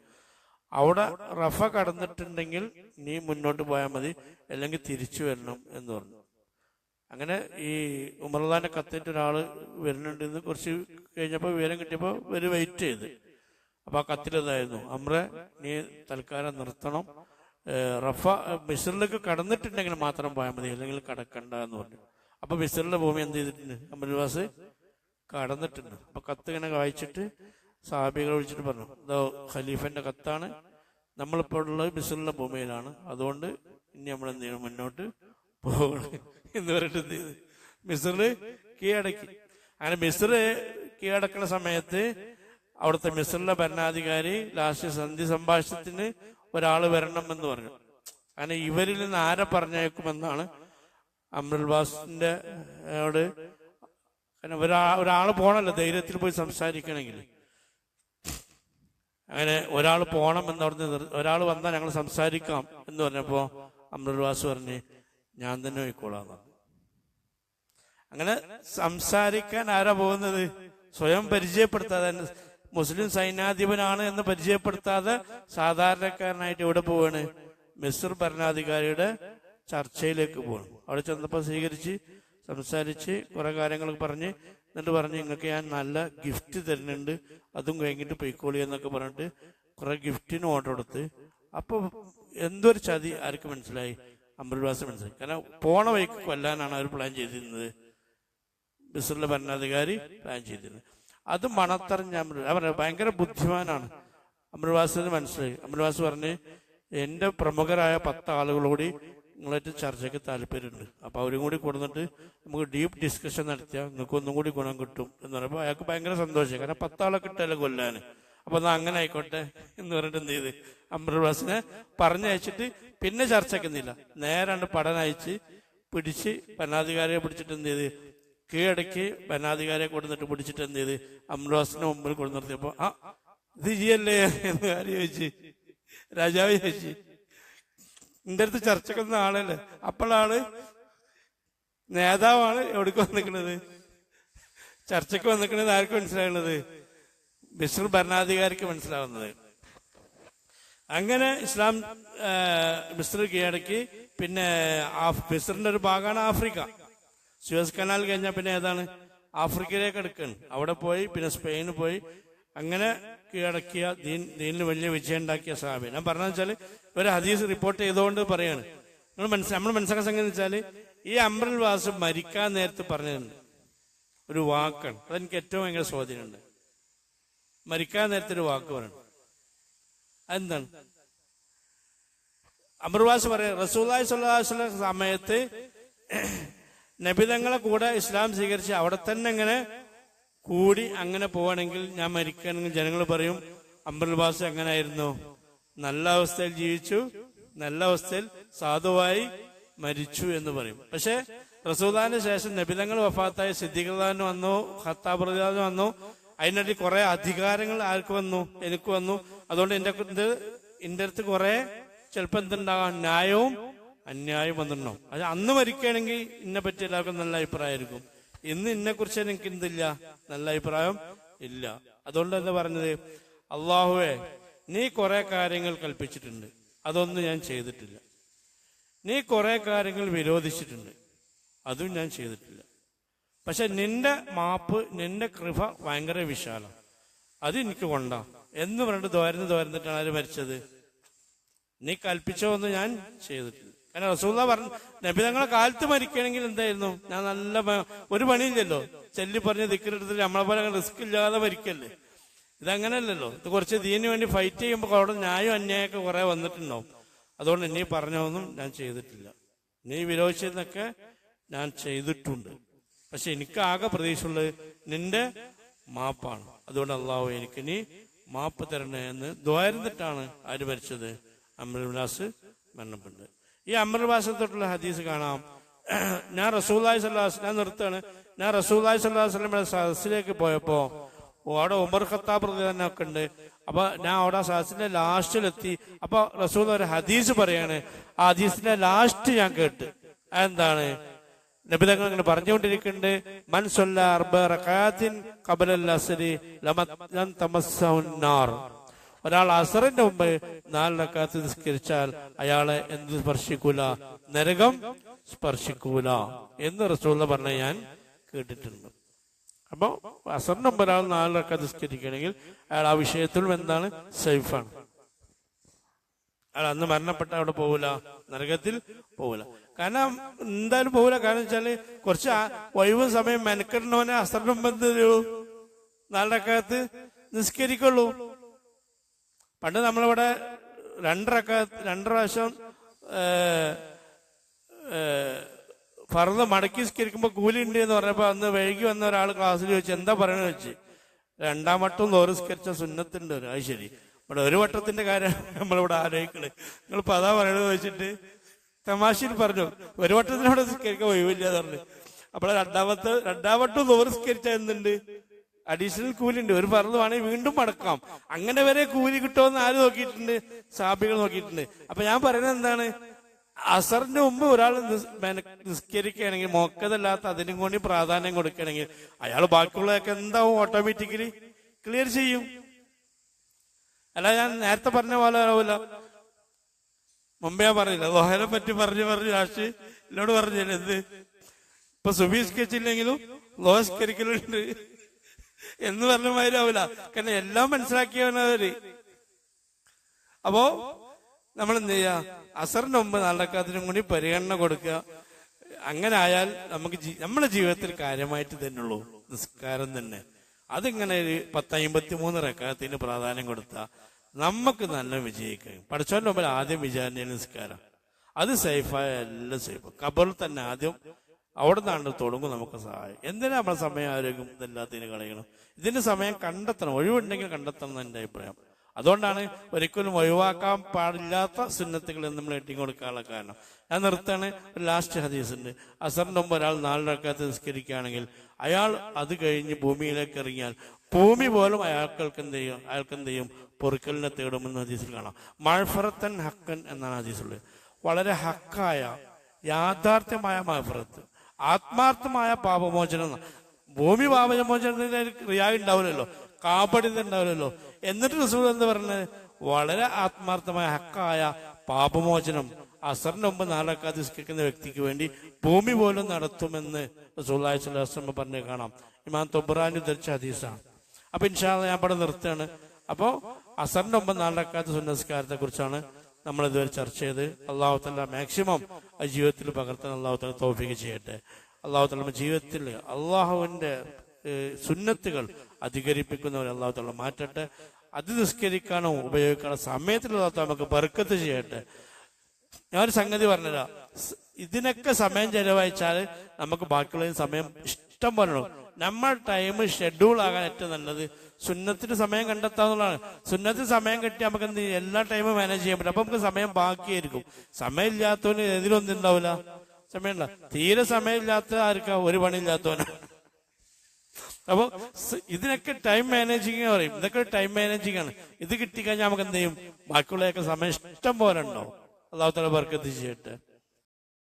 അവിടെ റഫ കടന്നിട്ടുണ്ടെങ്കിൽ നീ മുന്നോട്ട് പോയാൽ മതി അല്ലെങ്കിൽ തിരിച്ചു വരണം എന്ന് പറഞ്ഞു. അങ്ങനെ ഈ ഉമർദാന്റെ കത്തിട്ട് ഒരാൾ വരുന്നുണ്ട് എന്ന് കുറച്ച് കഴിഞ്ഞപ്പോൾ വിവരം കിട്ടിയപ്പോൾ ഒരു വെയിറ്റ് ചെയ്ത്. അപ്പൊ ആ കത്തിലതായിരുന്നു അമ്രെ നീ തൽക്കാലം നിർത്തണം. റഫ മിസ്രിലേക്ക് കടന്നിട്ടുണ്ടെങ്കിൽ മാത്രം പോയാൽ മതി. അല്ലെങ്കിൽ കടക്കണ്ട എന്ന് പറഞ്ഞു. അപ്പൊ മിസ്രിലെ ഭൂമി എന്ത് ചെയ്തിട്ടുണ്ട്? അമൽവാസ് കടന്നിട്ടുണ്ട്. അപ്പൊ കത്ത് ഇങ്ങനെ വായിച്ചിട്ട് സാബികളെ വിളിച്ചിട്ട് പറഞ്ഞു ഇതോ ഖലീഫന്റെ കത്താണ്. നമ്മളിപ്പോൾ ഉള്ളത് മിസ്രിലെ ഭൂമിയിലാണ്. അതുകൊണ്ട് ഇനി നമ്മൾ എന്ത് ചെയ്യണം? മുന്നോട്ട് പോകണം. എന്ന് പറഞ്ഞിട്ട് എന്ത് ചെയ്ത്? മിസറിൽ കീഴടക്കി. അങ്ങനെ മിസർ കീഴടക്കുന്ന സമയത്ത് അവിടുത്തെ മിസറിലെ ഭരണാധികാരി ലാസ്റ്റ് സന്ധി സംഭാഷണത്തിന് ഒരാൾ വരണം എന്ന് പറഞ്ഞു. അങ്ങനെ ഇവരിൽ നിന്ന് ആരെ പറഞ്ഞേക്കുമെന്നാണ് അമ്രുൽവാസിന്റെ ോട് കാരണം ഒരാ ഒരാൾ പോണല്ലോ ധൈര്യത്തിൽ പോയി സംസാരിക്കണമെങ്കിൽ. അങ്ങനെ ഒരാൾ പോണം എന്ന് പറഞ്ഞ് ഒരാൾ വന്നാൽ ഞങ്ങൾ സംസാരിക്കാം എന്ന് പറഞ്ഞപ്പോ അമൃൽവാസ് പറഞ്ഞ് ഞാൻ തന്നെ പോയിക്കോളാം. അങ്ങനെ സംസാരിക്കാൻ ആരാ പോകുന്നത്? സ്വയം പരിചയപ്പെടുത്താതെ മുസ്ലിം സൈന്യാധിപനാണ് എന്ന് പരിചയപ്പെടുത്താതെ സാധാരണക്കാരനായിട്ട് എവിടെ പോവാണ്? മിസർ ഭരണാധികാരിയുടെ ചർച്ചയിലേക്ക് പോകണം അവിടെ ചെന്നപ്പോൾ സ്വീകരിച്ച് സംസാരിച്ച് കുറെ കാര്യങ്ങൾ പറഞ്ഞ് എന്നിട്ട് പറഞ്ഞ് നിങ്ങൾക്ക് ഞാൻ നല്ല ഗിഫ്റ്റ് തരുന്നുണ്ട്. അതും കഴിഞ്ഞിട്ട് പൊയ്ക്കോളി എന്നൊക്കെ പറഞ്ഞിട്ട് കുറെ ഗിഫ്റ്റിന് ഓർഡർ കൊടുത്ത്. അപ്പോൾ എന്തൊരു ചതി ആർക്ക് മനസ്സിലായി? അമൃത്വാസ് മനസ്സിലായി. കാരണം പോണ വഴിക്ക് കൊല്ലാനാണ് അവർ പ്ലാൻ ചെയ്തിരുന്നത്. ബിസറിലെ ഭരണാധികാരി പ്ലാൻ ചെയ്തിരുന്നത്. അത് മണത്തറിഞ്ഞ അമൃ അവർ ഭയങ്കര ബുദ്ധിമാനാണ്. അമൃവാസിന് മനസ്സിലായി. അമൃവാസ് പറഞ്ഞ് എന്റെ പ്രമുഖരായ പത്ത് ആളുകളോട് നിങ്ങളായിട്ട് ചർച്ചയ്ക്ക് താല്പര്യമുണ്ട്. അപ്പോൾ അവരും കൂടി കൊടുത്തിട്ട് നമുക്ക് ഡീപ്പ് ഡിസ്കഷൻ നടത്തിയാൽ നിങ്ങൾക്ക് ഒന്നും കൂടി ഗുണം കിട്ടും. എന്ന് പറയുമ്പോൾ അയാൾക്ക് ഭയങ്കര സന്തോഷം. കാരണം പത്താളെ കിട്ടാലോ കൊല്ലാൻ അപ്പോൾ എന്നാൽ അങ്ങനെ ആയിക്കോട്ടെ എന്ന് പറഞ്ഞിട്ട് എന്ത് ചെയ്ത്? അമൃവാസിനെ പറഞ്ഞയച്ചിട്ട് പിന്നെ ചർച്ചയ്ക്കുന്നില്ല നേരാണ്ട് പഠനയച്ച് പിടിച്ച് ഭരണാധികാരിയെ പിടിച്ചിട്ട് എന്ത് ചെയ്ത്? കീഴടക്കി ഭരണാധികാരിയെ കൊടുത്തിട്ട് പിടിച്ചിട്ട് എന്ത് ചെയ്ത്? അമൃവാസിന്റെ മുമ്പിൽ കൊണ്ടു നിർത്തിയപ്പോ ആ ഇത് ചെയ്യല്ലേ? എന്ന് കാര്യം ചോദിച്ച്? രാജാവ് ചോദിച്ചു. എന്റെ അടുത്ത് ചർച്ചക്കുന്ന ആളല്ലേ? അപ്പോഴാണ് നേതാവാണ് എവിടേക്ക് വന്നിക്കണത്? ചർച്ചയ്ക്ക് വന്നിക്കണത് ആർക്ക് മനസ്സിലാകുന്നത് ബിഷർ ഭരണാധികാരിക്ക് മനസ്സിലാവുന്നത്. അങ്ങനെ ഇസ്ലാം ബിസ്റ്റർ കീഴടക്കി. പിന്നെ ആഫ്- ഒരു ഭാഗമാണ് ആഫ്രിക്ക. സുയസ് കനാൽ കഴിഞ്ഞാൽ പിന്നെ ഏതാണ്? ആഫ്രിക്കയിലേക്ക് എടുക്കുകയാണ് അവിടെ പോയി പിന്നെ സ്പെയിന് പോയി. അങ്ങനെ കീഴടക്കിയ ദീൻ ദീനിന് വലിയ വിജയം ഉണ്ടാക്കിയ സാബി ഞാൻ പറഞ്ഞു വെച്ചാൽ ഒരു ഹദീസ് റിപ്പോർട്ട് ചെയ്തുകൊണ്ട് പറയാണ്. നിങ്ങൾ മനസ്സിലാക്കി നമ്മൾ മനസ്സിലാക്കാൻ സംഗതി വെച്ചാൽ ഈ അമ്രൽ വാസ് മരിക്കാൻ നേരത്ത് പറഞ്ഞിട്ടുണ്ട് ഒരു വാക്കാണ്. അതെനിക്ക് ഏറ്റവും ഭയങ്കര സ്വാധീനമുണ്ട്. മരിക്കാൻ നേരത്തെ ഒരു വാക്ക് പറയണം. അതെന്താണ്? അമർവാസ് പറയാം റസൂല്ലാ സമയത്ത് നബിതങ്ങളെ കൂടെ ഇസ്ലാം സ്വീകരിച്ച് അവിടെ തന്നെ ഇങ്ങനെ കൂടി അങ്ങനെ പോവാണെങ്കിൽ ഞാൻ മരിക്കുകയാണെങ്കിൽ ജനങ്ങൾ പറയും അമ്പൽവാസ് എങ്ങനെയായിരുന്നു? നല്ല അവസ്ഥയിൽ ജീവിച്ചു നല്ല അവസ്ഥയിൽ സാധുവായി മരിച്ചു എന്ന് പറയും. പക്ഷെ റസൂദാന് ശേഷം നബിതങ്ങൾ വഫാത്തായ സിദ്ദിഖാന് വന്നു ഖത്താബ് വന്നു. അതിനിടയിൽ കുറെ അധികാരങ്ങൾ ആർക്ക് വന്നു? എനിക്ക് വന്നു. അതുകൊണ്ട് എന്റെ എന്റെ അടുത്ത് കുറെ ചിലപ്പോ എന്തുണ്ടാകാം? ന്യായവും അന്യായവും വന്നിടണം അത് അന്ന് മരിക്കുകയാണെങ്കിൽ ഇന്നെ പറ്റി എല്ലാവർക്കും നല്ല അഭിപ്രായമായിരിക്കും. ഇന്ന് ഇന്നെ കുറിച്ച് എനിക്ക് എന്തില്ല? നല്ല അഭിപ്രായം ഇല്ല. അതുകൊണ്ട് എന്താ പറഞ്ഞത്? അള്ളാഹുവെ നീ കുറെ കാര്യങ്ങൾ കൽപ്പിച്ചിട്ടുണ്ട്. അതൊന്നും ഞാൻ ചെയ്തിട്ടില്ല. നീ കുറെ കാര്യങ്ങൾ വിരോധിച്ചിട്ടുണ്ട്. അതും ഞാൻ ചെയ്തിട്ടില്ല. പക്ഷെ നിന്റെ മാപ്പ് നിന്റെ കൃപ ഭയങ്കര വിശാലം. അത് എനിക്ക് കൊണ്ടാ. എന്ന് പറഞ്ഞിട്ട് ദോരന്ന് ദോരന്നിട്ടാണ് ആര് മരിച്ചത്? നീ കൽപ്പിച്ചോ എന്ന് ഞാൻ ചെയ്തിട്ടില്ല. കാരണം റസൂല പറഞ്ഞു നബി തങ്ങളെ കാലത്ത് മരിക്കണമെങ്കിൽ എന്തായിരുന്നു? ഞാൻ നല്ല ഒരു പണിയില്ലല്ലോ. ചെല്ലി പറഞ്ഞ് ദിക്കറെടുത്തിട്ട് നമ്മളെ പോലെ റിസ്ക് ഇല്ലാതെ മരിക്കല്ലേ. ഇതങ്ങനല്ലല്ലോ. ഇത് കുറച്ച് ദീന് വേണ്ടി ഫൈറ്റ് ചെയ്യുമ്പോൾ അവിടെ ന്യായം അന്യായമൊക്കെ കുറെ വന്നിട്ടുണ്ടാവും. അതുകൊണ്ട് ഇനി പറഞ്ഞതൊന്നും ഞാൻ ചെയ്തിട്ടില്ല. നീ വിരോധിച്ചതെന്നൊക്കെ ഞാൻ ചെയ്തിട്ടുണ്ട്. പക്ഷെ എനിക്ക് ആകെ പ്രതീക്ഷയുള്ളത് നിന്റെ മാപ്പാണ്. അതുകൊണ്ട് അള്ളാഹു എനിക്ക് നീ മാപ്പ് തരണേ എന്ന് ദ്വാരന്നിട്ടാണ് ആര് മരിച്ചത്? അമർവിലാസ് മരണപ്പെട്ടത്. ഈ അമർവാസ തൊട്ടുള്ള ഹദീസ് കാണാം. ഞാൻ റസൂല്ലായി സല്ലാസ് ഞാൻ നിർത്താണ് ഞാൻ റസൂല്ലായി സല്ലാസ്ലമിയുടെ സദസ്സിലേക്ക് പോയപ്പോ അവിടെ ഉമർ ഖത്താബ് ഒക്കെ ഉണ്ട്. അപ്പൊ ഞാൻ അവിടെ സദസ്സിന്റെ ലാസ്റ്റിലെത്തി. അപ്പൊ റസൂൽ ഒരു ഹദീസ് പറയാണ്. ആ ഹദീസിന്റെ ലാസ്റ്റ് ഞാൻ കേട്ട്. അതെന്താണ്? നബിതങ്ങൾ ഇങ്ങനെ പറഞ്ഞുകൊണ്ടിരിക്കുന്നുണ്ട്. മൻസൊല്ല അർബ റഖാത്തിൻ ഖബലൽ അസരി ലമ ഒരാൾ അസറിന്റെ മുമ്പ് നാല് റക്കാത്ത് നിസ്കരിച്ചാൽ അയാളെ എന്ത് സ്പർശിക്കൂല? നരകം സ്പർശിക്കൂല എന്ന് റസൂല പറഞ്ഞ ഞാൻ കേട്ടിട്ടുണ്ട്. അപ്പൊ അസറിന്റെ മുമ്പ് ഒരാൾ നാല് റക്കാത്ത് നിസ്കരിക്കണമെങ്കിൽ അയാൾ ആ വിഷയത്തിലും എന്താണ്? സേഫാണ്. അയാൾ അന്ന് മരണപ്പെട്ട അവിടെ പോകൂല നരകത്തിൽ പോകൂല കാരണം എന്തായാലും പോവില്ല കാരണം വെച്ചാൽ കുറച്ച് ഒഴിവ് സമയം മെനക്കെടുന്നവനെ അസറിനും നാല് നാലരക്കകത്ത് നിസ്കരിക്കുള്ളൂ. പണ്ട് നമ്മളിവിടെ രണ്ടരക്ക രണ്ടര പ്രാവശ്യം ഫർദ് മടക്കി സ്കരിക്കുമ്പോൾ കൂലി ഉണ്ട് എന്ന് പറഞ്ഞപ്പോൾ അന്ന് വൈകി വന്ന ഒരാൾ ക്ലാസ്സിൽ ചോദിച്ചു എന്താ പറയണെന്ന് വെച്ച് രണ്ടാം വട്ടം നോറിസ്കരിച്ച ഒരു അത് ശരി. ഇവിടെ ഒരു വട്ടത്തിന്റെ കാര്യം നമ്മളിവിടെ ആലോചിക്കണേ. നിങ്ങൾ അതാ പറയണത് വെച്ചിട്ട് തമാശയിൽ പറഞ്ഞു ഒരു വട്ടത്തിനോട് സ്കരിക്കാൻ ഒഴിവില്ല പറഞ്ഞു. അപ്പോൾ രണ്ടാമത്തെ രണ്ടാം വട്ടം നോറിസ്കരിച്ച എന്തുണ്ട്? അഡീഷണൽ കൂലി ഉണ്ട് ഒരു പറഞ്ഞു വേണമെങ്കിൽ വീണ്ടും മടക്കാം. അങ്ങനെ വരെ കൂലി കിട്ടുമെന്ന് ആര് നോക്കിയിട്ടുണ്ട്? സാബികൾ നോക്കിയിട്ടുണ്ട്. അപ്പൊ ഞാൻ പറയുന്നത് എന്താണ്? അസറിന്റെ മുമ്പ് ഒരാൾ നിസ്കരിക്കുകയാണെങ്കിൽ മൊക്കതല്ലാത്ത അതിനും കൂടി പ്രാധാന്യം കൊടുക്കുകയാണെങ്കിൽ അയാൾ ബാക്കിയുള്ളതൊക്കെ എന്താവും ഓട്ടോമാറ്റിക്കലി ക്ലിയർ ചെയ്യും. അല്ല ഞാൻ നേരത്തെ പറഞ്ഞ പോലെ ആവില്ല മുമ്പേ പറഞ്ഞില്ല ലോഹനെ പറ്റി പറഞ്ഞു പറഞ്ഞു രാഷ്ട്രീയ എന്നോട് പറഞ്ഞില്ല എന്ത്? ഇപ്പൊ സുബീസ്കരിച്ചില്ലെങ്കിലും ലോഹസ്കരിക്കലുണ്ട് എന്ന് പറഞ്ഞ മാതിരി ആവില്ല കാരണം എല്ലാം മനസ്സിലാക്കിയവനവര്. അപ്പോ നമ്മൾ എന്ത് ചെയ്യാ? അസറിന്റെ മുമ്പ് നടക്കാത്തിനും കൂടി പരിഗണന കൊടുക്കുക. അങ്ങനെ ആയാൽ നമുക്ക് നമ്മുടെ ജീവിതത്തിൽ കാര്യമായിട്ട് തന്നെ ഉള്ളൂ. നിസ്കാരം തന്നെ. അതിങ്ങനെ ഒരു പത്ത് അമ്പത്തി മൂന്ന് റെക്കാത്തിന് പ്രാധാന്യം കൊടുത്ത നമുക്ക് നല്ല വിജയിക്കും പഠിച്ചോന്റെ മുമ്പിൽ ആദ്യം വിചാരണ നിസ്കാരം. അത് സേഫായ എല്ലാം സേഫ്. കബറിൽ തന്നെ ആദ്യം അവിടെ നിന്നാണ് തുടങ്ങും നമുക്ക് സഹായം. എന്തിനാ നമ്മുടെ സമയം ആരോഗ്യം ഇതെല്ലാത്തിനും കളയണം ഇതിന്റെ സമയം കണ്ടെത്തണം ഒഴിവുണ്ടെങ്കിൽ കണ്ടെത്തണം എന്ന് എന്റെ അഭിപ്രായം. അതുകൊണ്ടാണ് ഒരിക്കലും ഒഴിവാക്കാൻ പാടില്ലാത്ത സുന്നത്തുകൾ നമ്മൾ എട്ടി കൊടുക്കാനുള്ള കാരണം. ഞാൻ നിർത്താണ് ഒരു ലാസ്റ്റ് ഹദീസ് ഉണ്ട് അസറിന്റെ മുമ്പ് ഒരാൾ നാലരക്കാത്ത നിസ്കരിക്കുകയാണെങ്കിൽ അയാൾ അത് കഴിഞ്ഞ് ഭൂമിയിലേക്ക് ഇറങ്ങിയാൽ ഭൂമി പോലും അയാൾക്ക് എന്ത് ചെയ്യും? അയാൾക്ക് എന്ത് ചെയ്യും? പൊറുക്കലിനെ തേടുമെന്ന് ഹദീസിൽ കാണാം. മഴഫറത്തൻ ഹക്കൻ എന്നാണ് ഹദീസുള്ളത്. വളരെ ഹക്കായ യാഥാർത്ഥ്യമായ മഹഫറത്ത് ആത്മാർത്ഥമായ പാപമോചനം ഭൂമി പാപമോചനത്തിന് ഒരു ക്രിയ ഉണ്ടാവില്ലല്ലോ. കാപടിത ഉണ്ടാവില്ലല്ലോ. എന്നിട്ട് റസൂൽ എന്ന് പറഞ്ഞത്? വളരെ ആത്മാർത്ഥമായ ഹക്കായ പാപമോചനം. അസറിന് മുമ്പ് നാലക്കാ നിസ്കരിക്കുന്ന വ്യക്തിക്ക് വേണ്ടി ഭൂമി പോലും നടത്തുമെന്ന് റസൂല്ലാഹി വസല്ലം പറഞ്ഞ് കാണാം. ഇമാൻ തൊബ്രാനി ധരിച്ച ഹദീസാണ്. അപ്പൊ ഇൻഷാല്ല ഞാൻ ഇവിടെ നിർത്തുകയാണ്. അപ്പോ അസറിന് മുമ്പ് നാലക്കാത്ത സുന്നസ്കാരത്തെ കുറിച്ചാണ് നമ്മൾ ഇതുവരെ ചർച്ച ചെയ്ത് അള്ളാഹു തല മാക്സിമം ജീവിതത്തിൽ പകർത്താൻ അള്ളാഹു തല തോഫിക്ക് ചെയ്യട്ടെ. അള്ളാഹു തല ജീവിതത്തിൽ അള്ളാഹുവിന്റെ സുന്നത്തുകൾ അധികരിപ്പിക്കുന്നവർ അള്ളാഹു തല മാറ്റട്ടെ. അത് നിസ്കരിക്കാനോ ഉപയോഗിക്കാനോ സമയത്തിൽ നമുക്ക് ബർക്കത്ത് ചെയ്യട്ടെ. ഞാനൊരു സംഗതി പറഞ്ഞുതരാ. ഇതിനൊക്കെ സമയം ചെലവഴിച്ചാൽ നമുക്ക് ബാക്കിയുള്ള സമയം ഇഷ്ടം പോലെ നമ്മൾ ടൈം ഷെഡ്യൂൾ ആകാൻ ഏറ്റവും നല്ലത് സുന്നത്തിന് സമയം കണ്ടെത്താന്നുള്ളതാണ് സുന്നത്തിന് സമയം കിട്ടി നമുക്ക് എന്ത്? എല്ലാ ടൈമും മാനേജ് ചെയ്യാൻ പറ്റും. അപ്പൊ നമുക്ക് സമയം ബാക്കിയായിരിക്കും. സമയം ഇല്ലാത്തവന് എതിരൊന്നും ഉണ്ടാവില്ല സമയമില്ല തീരെ സമയമില്ലാത്ത ആർക്കാ? ഒരു പണിയില്ലാത്തവന്. അപ്പൊ ഇതിനൊക്കെ ടൈം മാനേജിങ് പറയും. ഇതൊക്കെ ടൈം മാനേജിങ് ആണ്. ഇത് കിട്ടിക്കഴിഞ്ഞാൽ നമുക്ക് എന്ത് ചെയ്യും? ബാക്കിയുള്ളതൊക്കെ സമയം ഇഷ്ടം പോലെ ഉണ്ടാവും. അള്ളാഹു തല ബർക്കത്ത് ചെയ്യട്ടെ.